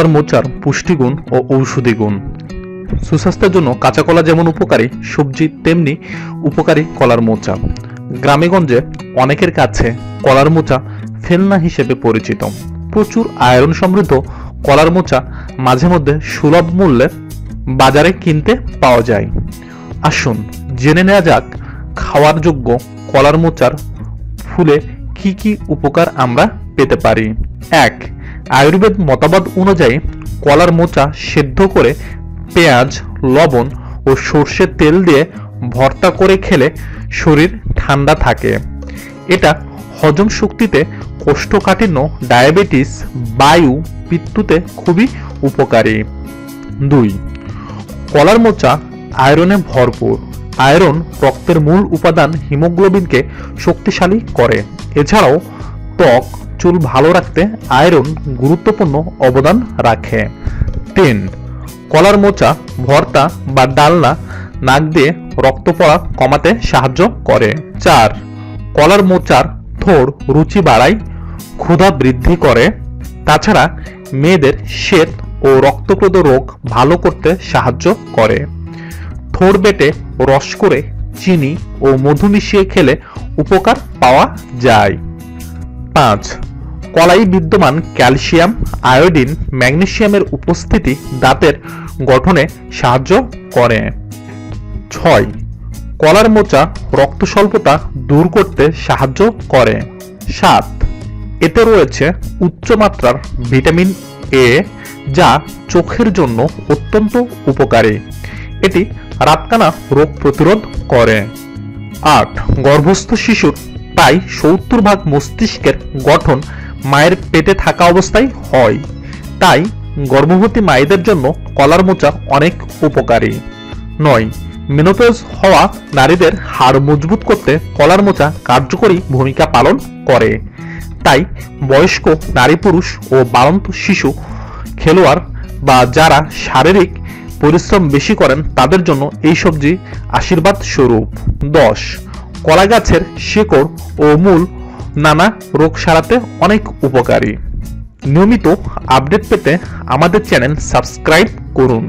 কলার মোচার পুষ্টিগুণ ও ঔষধি গুণ। সুস্বাস্থ্যের জন্য কাঁচা কলা যেমন উপকারী, সবজি তেমনি উপকারী কলার মোচা। গ্রামেগঞ্জে অনেকের কাছে কলার মোচা ফেলনা হিসেবে পরিচিত। প্রচুর আয়রন সমৃদ্ধ কলার মোচা মাঝে মধ্যে সুলভ মূল্যে বাজারে কিনতে পাওয়া যায়। আসুন জেনে নেওয়া যাক খাওয়ার যোগ্য কলার মোচার ফুলে কি কি উপকার আমরা পেতে পারি। এক আয়ুর্বেদ মতবাদ অনুযায়ী কলার মোচা সেদ্ধ করে পেঁয়াজ, লবণ ও সর্ষের তেল দিয়ে ভর্তা করে খেলে শরীর ঠান্ডা থাকে। এটা হজম শক্তিতে কোষ্ঠকাঠিন্য, ডায়াবেটিস, বায়ু পিত্তুতে খুবই উপকারী। দুই, কলার মোচা আয়রনে ভরপুর। আয়রন রক্তের মূল উপাদান হিমোগ্লোবিনকে শক্তিশালী করে। এছাড়াও ত্বক, চুল ভালো রাখতে আয়রন গুরুত্বপূর্ণ অবদান রাখে। তিন, কলার মোচা, ভর্তা বা ডালনা নাক দিয়ে রক্ত পড়া কমাতে সাহায্য করে। চার, কলার মোচার থোড় রুচি বাড়ায়, ক্ষুধা বৃদ্ধি করে। তাছাড়া মেয়েদের শ্বেত ও রক্তপ্রদ রোগ ভালো করতে সাহায্য করে। থোড় বেটে রস করে চিনি ও মধু মিশিয়ে খেলে উপকার পাওয়া যায়। পাঁচ, কলাই বিদ্যমান ক্যালসিয়াম, আয়োডিন, ম্যাগনেসিয়ামের উপস্থিতি দাঁতের গঠনে সাহায্য করে। ছয়, কলার মোচা রক্ত স্বল্পতা দূর করতে সাহায্য করে। সাত, এতে রয়েছে উচ্চমাত্রার ভিটামিন এ, যা চোখের জন্য অত্যন্ত উপকারী। এটি রাতকানা রোগ প্রতিরোধ করে। আট, গর্ভস্থ শিশুর প্রায় সত্তর ভাগ মস্তিষ্কের গঠন মায়ের পেটে থাকা অবস্থায় হয়। তাই গর্ভবতী মায়েদের জন্য কলার মোচা অনেক উপকারী। নয় মেনোপজ হওয়া নারীদের হাড় মজবুত করতে কলার মোচা কার্যকরী ভূমিকা পালন করে। তাই বয়স্ক নারী পুরুষ ও বাড়ন্ত শিশু, খেলোয়াড় বা যারা শারীরিক পরিশ্রম বেশি করেন তাদের জন্য এই সবজি আশীর্বাদ স্বরূপ। দশ কলা গাছের শেকড় ও মূল নানা রোগ সারাতে অনেক উপকারী। নিয়মিত আপডেট পেতে আমাদের চ্যানেল সাবস্ক্রাইব করুন।